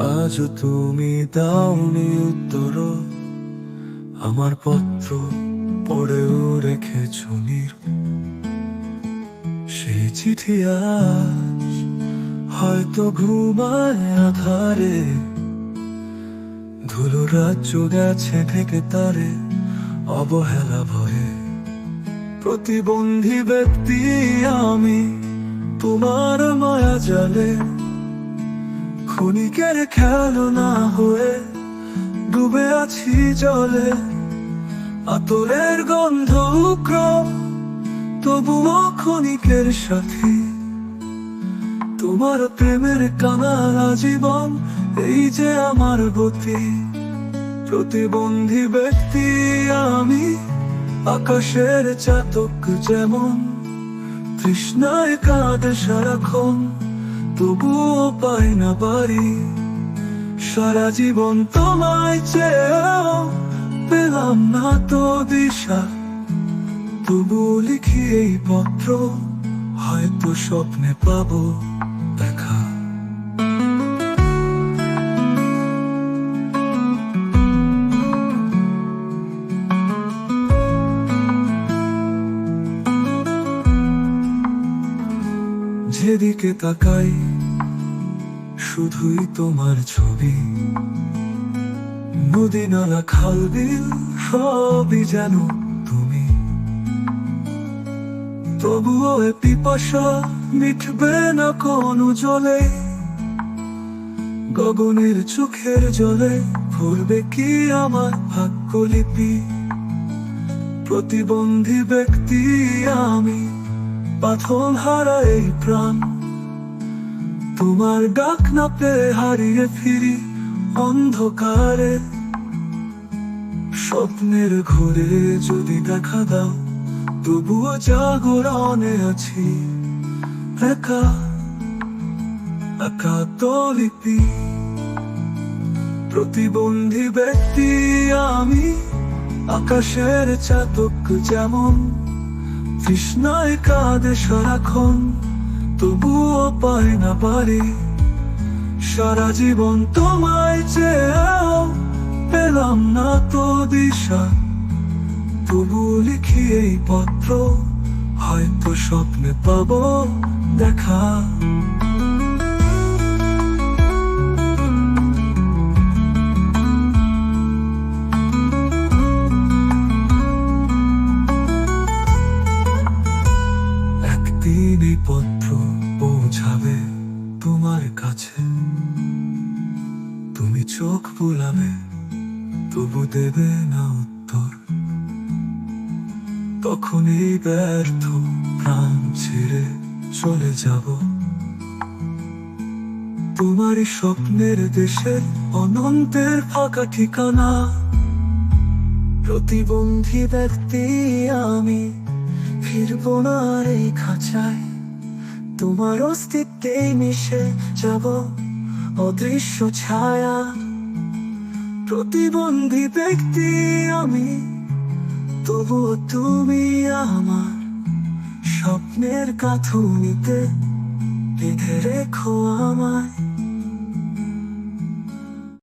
আজও তুমি দাওনি উত্তর। আমার পত্র পড়েও রেখেছ সেই চিঠি আজ হয়তো ঘুমায় আধারে। ধুলো রাজ্য গেছে ঢেকে তারে, অবহেলা ভয়ে। প্রতিবন্ধী ব্যক্তি আমি, তোমার মায়া জালে। ক্ষণিকের খেলনা হয়ে ডুবে আছি জলে। আতরের গন্ধ উগ্র তবুও ক্ষণিকের সাথে। তোমার প্রেমের কানারা জীবন এই যে আমার গতি। প্রতিবন্ধী ব্যক্তি আমি, আকাশের চাতক যেমন, তৃষ্ণায় কাঁদে সারাক্ষণ। তবুও পাই না পারি। সারা জীবন তোমায় চেয়েও পেলাম না তো দিশা। তবু লিখি এই পত্র, হয়তো স্বপ্নে পাবো দেখা। যেদিকে তাকাই, শুধুই তোমার ছবি। নদী নালা খাল বিল সবই যেন তুমি। তবুও পিপাসা মিটবে না কোনো জলে। গগনের চোখের জলে ভরবে কি আমার ভাগ্যলিপি? প্রতিবন্ধী ব্যক্তি আমি। পাথর হারা এই প্রাণ। তোমার ডাক না পেয়ে হারিয়ে ফিরি অন্ধকারে। স্বপ্নের ঘুরে যদি দেখা দাও, তবুও জাগরণে আছি। একা একা লিপি। প্রতিবন্ধী ব্যক্তি আমি, আকাশের চাতক যেমন তৃষ্ণায় কাঁদে সারাক্ষণ তবুও পায় না পারি। সারা জীবন তোমায় চেয়েও পেলাম না তো দিশা। তবু লিখি এই পত্র, হয়তো স্বপ্নে পাবো দেখা। একদিন এই পত্র পৌঁছাবে তোমার কাছে। তুমি চোখ বুলাবে, তবু দেবে না উত্তর। তখন এই ব্যর্থ প্রাণ ছেড়ে চলে যাব। তোমারই স্বপ্নের দেশে অনন্তের ফাঁকা ঠিকানা। প্রতিবন্ধী ব্যক্তি আমি ফিরবো না এই খাঁচায়। তোমার অস্তিত্বে মিশে যাব অদৃশ্য ছায়া। প্রতিবন্ধী ব্যক্তি আমি, তবুও তুমি আমার স্বপ্নের কাথুনিতে বেঁধে রেখো আমায়।